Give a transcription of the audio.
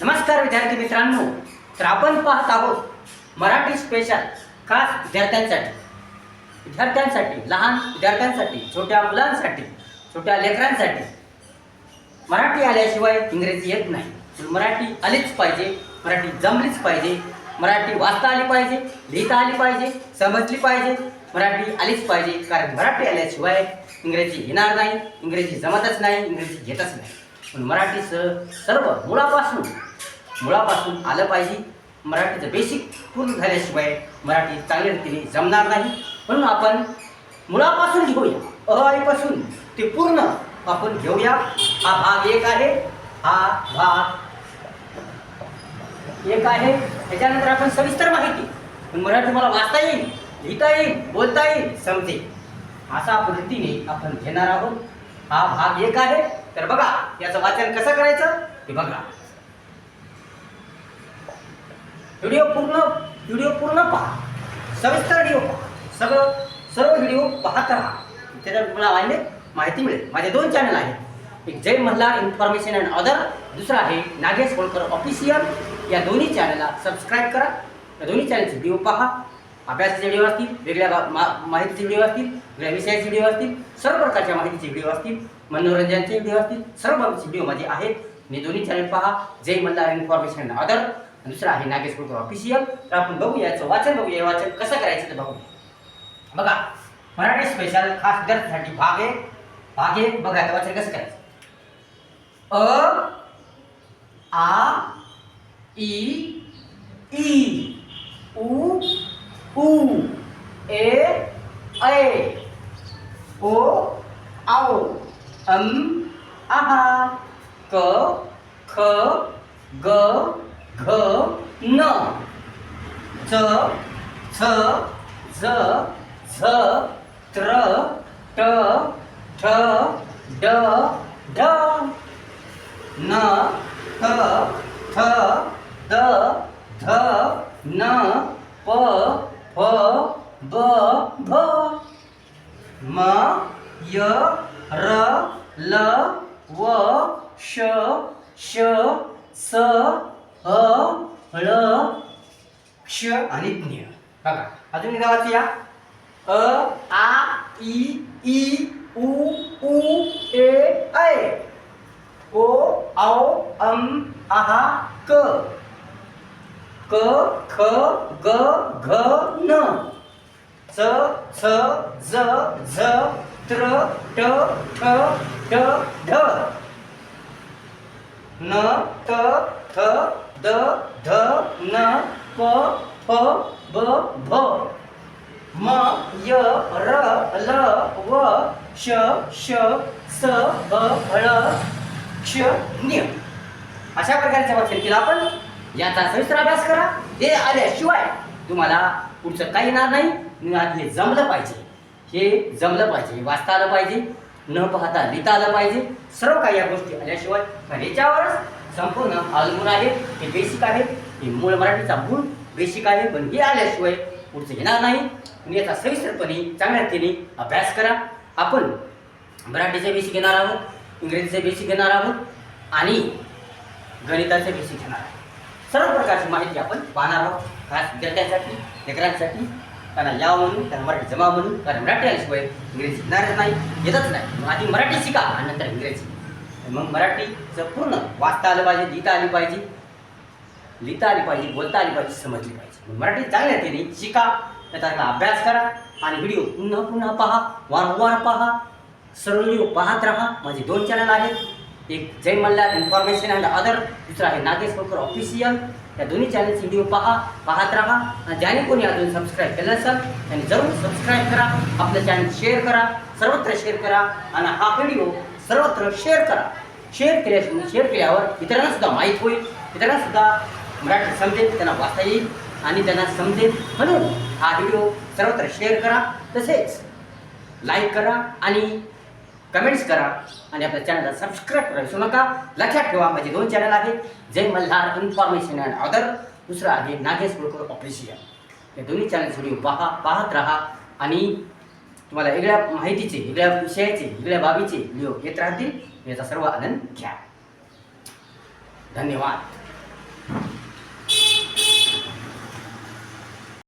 नमस्कार विद्यार्थी मित्रांनो. तर आपण पाहत आहोत मराठी स्पेशल खास विद्यार्थ्यांसाठी. विद्यार्थ्यांसाठी लहान विद्यार्थ्यांसाठी छोट्या मुलांसाठी छोट्या लेकरांसाठी. मराठी आल्याशिवाय इंग्रजी येत नाही. तर मराठी आलीच पाहिजे मराठी जमलीच पाहिजे मराठी वाचता आली पाहिजे लिहिता आली पाहिजे समजली पाहिजे मराठी आलीच पाहिजे. कारण मराठी आल्याशिवाय इंग्रजी येणार नाही इंग्रजी जमतच नाही इंग्रजी घेतच नाही. पण मराठी स सर्व मुळापासून मुळापासून आलं पाहिजे. मराठीचं बेसिक पूर्ण झाल्याशिवाय मराठी चांगल्या रीतीने जमणार नाही. म्हणून आपण मुळापासून घेऊया. अ आईपासून ते पूर्ण आपण घेऊया. हा भाग एक आहे. हा भाग एक आहे. त्याच्यानंतर आपण सविस्तर माहिती. पण मराठी तुम्हाला वाचता येईल लिहिता येईल बोलता येईल समजेल. अशा पद्धतीने आपण घेणार आहोत. हा भाग एक आहे. तर बघा याचं वाचन कसं करायचं? ते बघा. व्हिडिओ पूर्ण व्हिडिओ पूर्ण पहा. सविस्तर व्हिडिओ पहा. सगळं सर्व व्हिडिओ पाहत राहा. त्याच्यात तुम्हाला माहिती माहिती मिळेल. माझे दोन चॅनल आहेत. एक Jai Malhar information and other दुसरा आहे नागेश होळकर ऑफिशियल या दोन्ही चॅनलला सबस्क्राईब करा. या दोन्ही चॅनलचे व्हिडिओ पहा. अभ्यासाचे व्हिडिओ असतील वेगळ्या मा माहितीचे व्हिडिओ असतील वेगळ्या विषयाचे व्हिडिओ असतील सर्व प्रकारच्या माहितीचे व्हिडिओ असतील मनोरंजनाचे व्हिडिओ असतील सर्व व्हिडिओ माझे आहेत. मी दोन्ही चॅनल पहा. Jai Malhar information and other दुसरं आहे नागेश होळकर ऑफिशियल तर आपण बघू याचं वाचन बघूया या वाचन कसं करायचं ते बघूया बघा मराठी स्पेशल खास विद्यार्थ्यांसाठी भाग आहे भाग आहे बघा ते वाचन कसं करायचं. अ आ ई ई उ उ ए ऐ ओ आओ अम आहा क ख ग घ न च छ ज झ त्र ट ठ ड ढ न थ थ द ध न प फ ब भ. म य र ल व श श स अ ळ क्ष आणि ज्ञ. बघा अजून एकदा वाचूया अ आ ई ई उ उ ए ऐ. ओ औ अम आहा क. क ख ग घ न. च छ ज झ त्र ट ठ ट ढ. न त थ द ध न प फ ब भ. म य र ल व श श स ह ळ क्ष ज्ञ अशा प्रकारच्या वाचन केलं आपण याचा सविस्तर अभ्यास करा. ते आल्याशिवाय तुम्हाला पुढचं काही येणार नाही. हे जमलं पाहिजे. हे जमलं पाहिजे. वाचता आलं पाहिजे. न पाहता लिहिता आलं पाहिजे. सर्व काही या गोष्टी आल्याशिवाय कारण याच्यावरच संपूर्ण अवलंबून आहे. हे बेसिक आहे. हे मूळ मराठीचा मूळ बेसिक आहे. पण हे आल्याशिवाय पुढचं येणार नाही. याचा सविस्तरपणे चांगल्या रीतीने अभ्यास करा. आपण मराठीचे बेसिक घेणार आहोत. इंग्रजीचे बेसिक घेणार आहोत. आणि गणिताचे बेसिक घेणार आहोत. सर्व प्रकारची माहिती आपण पाहणार आहोत. खास विद्यार्थ्यांसाठी लेकरांसाठी त्यांना यावं म्हणून त्यांना मराठी जमा म्हणून कारण मराठी आल्याशिवाय इंग्रजी शिकणारच नाही येतच नाही. मग आधी मराठी शिका आणि नंतर इंग्रजी. मग मराठीचं पूर्ण वाचता आलं पाहिजे लिहिता आली पाहिजे. लिहिता आली पाहिजे बोलता आली पाहिजे समजली पाहिजे. मग मराठी चांगल्या रीतीने शिका त्याचा अभ्यास करा आणि व्हिडिओ पुन्हा पुन्हा पहा वारंवार पहा सर्व व्हिडिओ पाहत राहा. माझे दोन चॅनल आहेत. एक Jai Malhar information and other दुसरं आहे नागेश होळकर ऑफिशियल या दोन्ही चॅनलचे व्हिडिओ पहा पाहत राहा. आणि ज्याने कोणी अजून सबस्क्राईब केलं असेल त्याने जरूर सबस्क्राईब करा. आपलं चॅनल शेअर करा सर्वत्र शेअर करा. आणि हा व्हिडिओ सर्वत्र शेअर करा. शेअर केल्या शेअर केल्यावर इतरांनासुद्धा माहीत होईल. इतरांनासुद्धा मराठी समजेल त्यांना वाचता येईल. आणि त्यांना समजेल म्हणून हा व्हिडिओ सर्वत्र शेअर करा. तसेच लाईक करा आणि कमेंट्स करा आणि आपल्या चॅनलला सबस्क्राईब करा विसरू नका. लक्षात ठेवा माझे दोन चॅनल आहेत Jai Malhar information and other दुसरं आहे नागेश कुळकर ऑफिशियल या दोन्ही चॅनल्स व्हिडिओ पहा पाहत राहा आणि तुम्हाला वेगळ्या माहितीचे वेगळ्या विषयाचे वेगळ्या बाबीचे व्हिडिओ येत राहतील. याचा सर्व आनंद घ्या. धन्यवाद.